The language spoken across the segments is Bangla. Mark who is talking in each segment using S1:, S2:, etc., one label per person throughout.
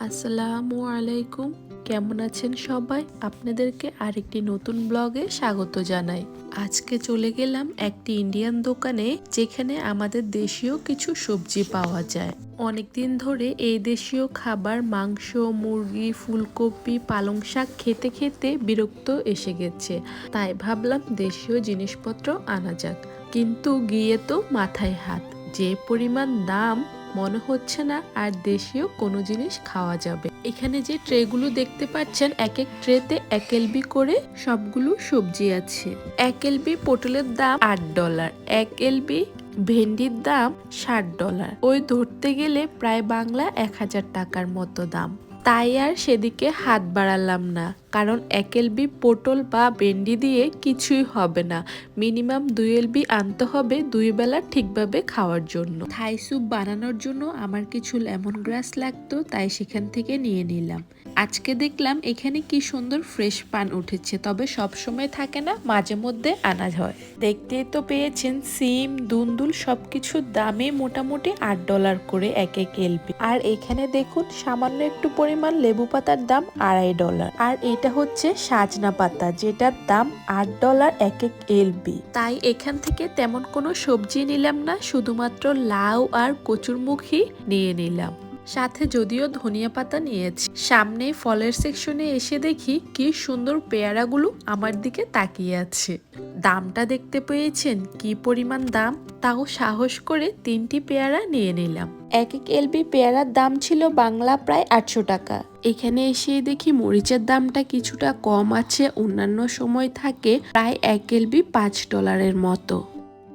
S1: আসসালামু আলাইকুম। কেমন আছেন সবাই? আপনাদেরকে আরেকটি নতুন ব্লগে স্বাগত জানাই। আজকে চলে গেলাম একটি ইন্ডিয়ান দোকানে, যেখানে আমাদের দেশীয় কিছু সবজি পাওয়া যায়। অনেকদিন ধরে এই দেশীয় খাবার মাংস, মুরগি, ফুলকপি, পালং শাক খেতে খেতে বিরক্ত এসে গেছে। তাই ভাবলাম দেশীয় জিনিসপত্র আনা যাক। কিন্তু গিয়ে তো মাথায় হাত। যে পরিমাণ দাম মনে হচ্ছে না আর দেশীয় কোনো জিনিস খাওয়া যাবে। এখানে যে ট্রেগুলো দেখতে পাচ্ছেন এক এক ট্রেতে এক এলবি করে সবগুলো সবজি আছে। এক এলবি পটলের দাম আট ডলার, এক এলবি ভেন্ডির দাম ষাট ডলার। ওই ধরতে গেলে প্রায় বাংলা এক হাজার টাকার মতো দাম। তাই আর সেদিকে হাত বাড়ালাম না, কারণ এক এলবি পটল বা বেন্ডি দিয়ে কিছুই হবে না। মিনিমাম দুই এলবি আনতে হবে দুই বেলা ঠিকভাবে খাওয়ার জন্য। থাই স্যুপ বানানোর জন্য আমার কিছু লেমন গ্রাস লাগতো, তাই সেখান থেকে নিয়ে নিলাম। আজকে দেখলাম এখানে কি সুন্দর ফ্রেশ পান উঠেছে, তবে সব সময় থাকে না, মাঝে মধ্যে আনা হয়। দেখতেই তো পেয়েছেন, সিম, দুন্দুল সবকিছুর দামে মোটামুটি আট ডলার করে এক এক এলবি আর এখানে দেখুন, সামান্য একটু পরিমাণ লেবু পাতার দাম আড়াই ডলার। আর এটা হচ্ছে সাজনা পাতা, যেটার দাম আট ডলার এক এক এলবি তাই এখান থেকে তেমন কোনো সবজি নিলাম না, শুধুমাত্র লাউ আর কচুরমুখী নিয়ে নিলাম। সাথে যদিও ধনিয়া পাতা নিয়েছি। সামনে ফলের সেকশনে এসে দেখি কি সুন্দর পেয়ারাগুলো আমার দিকে তাকিয়ে আছে। দামটা দেখতে পেয়েছেন কি পরিমাণ দাম? তাও সাহস করে তিনটি পেয়ারা নিয়ে নিলাম। এক এক এলবি পেয়ারার দাম ছিল বাংলা প্রায় আটশো টাকা। এখানে এসে দেখি মরিচের দামটা কিছুটা কম আছে, অন্যান্য সময় থাকে প্রায় এক এলবি পাঁচ ডলারের মতো।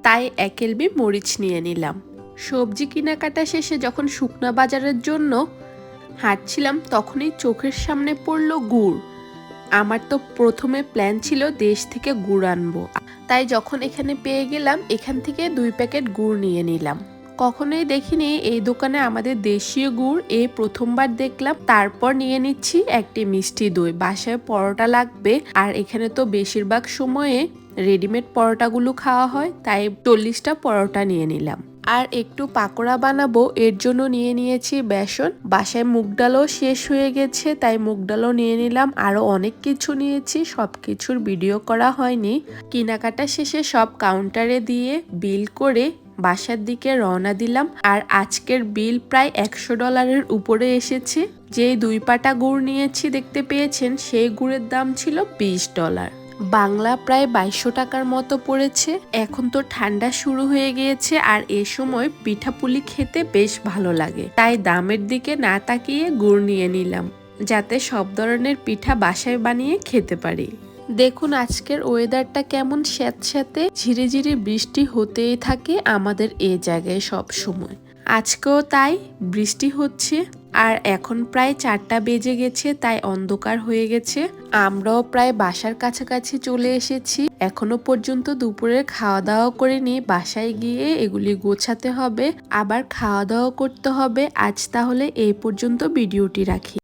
S1: তাই এক এলবি মরিচ নিয়ে নিলাম। সবজি কেনাকাটা শেষে যখন শুকনা বাজারের জন্য হাঁটছিলাম, তখনই চোখের সামনে পড়ল গুড়। আমার তো প্রথমে প্ল্যান ছিল দেশ থেকে গুড় আনব। তাই যখন এখানে পেয়ে গেলাম, এখান থেকে দুই প্যাকেট গুড় নিয়ে নিলাম। কখনোই দেখিনি এই দোকানে আমাদের দেশীয় গুড় এই প্রথমবার দেখলাম। তারপর নিয়ে নিচ্ছি একটি মিষ্টি দই। বাসায় পরোটা লাগবে, আর এখানে তো বেশিরভাগ সময়ে রেডিমেড পরোটাগুলো খাওয়া হয়, তাই চল্লিশটা পরোটা নিয়ে নিলাম। আর একটু পাকোড়া বানাবো, এর জন্য নিয়ে নিয়েছি বেসন। বাসায় মুগ ডালও শেষ হয়ে গেছে, তাই মুগ ডালও নিয়ে নিলাম। আরও অনেক কিছু নিয়েছি সব কিছুর ভিডিও করা হয়নি। কেনাকাটা শেষে সব কাউন্টারে দিয়ে বিল করে বাসার দিকে রওনা দিলাম। আর আজকের বিল প্রায় একশো ডলারের উপরে এসেছে। যে দুই পাটা গুড় নিয়েছি, দেখতে পেয়েছেন, সেই গুড়ের দাম ছিল বিশ ডলার। বাংলা প্রায় বাইশশো টাকার মতো পড়েছে। এখন তো ঠান্ডা শুরু হয়ে গিয়েছে আর এ সময় পিঠাপুলি খেতে বেশ ভালো লাগে। তাই দামের দিকে না তাকিয়ে গুড় নিয়ে নিলাম, যাতে সব ধরনের পিঠা বাসায় বানিয়ে খেতে পারি। দেখুন আজকের ওয়েদারটা কেমন স্যাঁতস্যাঁতে ঝিরে ঝিরে বৃষ্টি হতেই থাকে আমাদের এ জায়গায় সব সময় আজকেও তাই, বৃষ্টি হচ্ছে। আর এখন প্রায় চারটা বেজে গেছে, তাই অন্ধকার হয়ে গেছে। আমরাও প্রায় বাসার কাছাকাছি চলে এসেছি। এখনও পর্যন্ত দুপুরের খাওয়া দাওয়া করে নিয়ে বাসায় গিয়ে এগুলি গোছাতে হবে, আবার খাওয়া দাওয়া করতে হবে। আজ তাহলে এই পর্যন্ত ভিডিওটি রাখি।